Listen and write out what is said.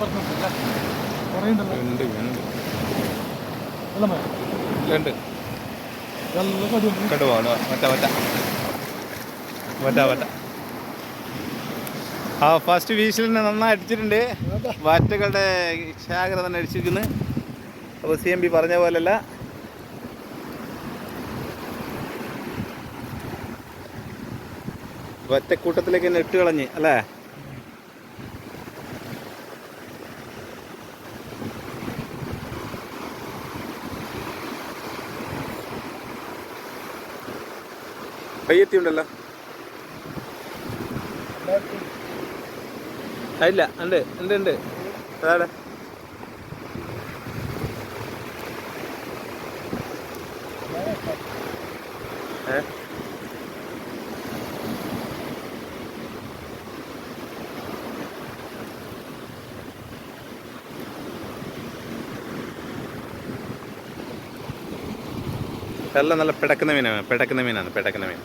വറ്റ വറ്റ വറ്റ വറ്റ ആ ഫസ്റ്റ് വീശിൽ നന്നായി അടിച്ചിട്ടുണ്ട്. വാറ്റകളുടെ ശാഖര തന്നെ അടിച്ചിരിക്കുന്നു. അപ്പോൾ സി എം പി പറഞ്ഞ പോലല്ല. വറ്റക്കൂട്ടത്തിലേക്ക് തന്നെ ഇട്ട് കളഞ്ഞ് അല്ലേ? കയ്യെത്തി ഉണ്ടല്ലോ ഇല്ല ഉണ്ട് ഉണ്ട് ഉണ്ട്. അതാടെ ഏ? എല്ലാം നല്ല പിടക്കുന്ന മീനാണ് പിടക്കുന്ന മീനാണ് പിടക്കുന്ന മീൻ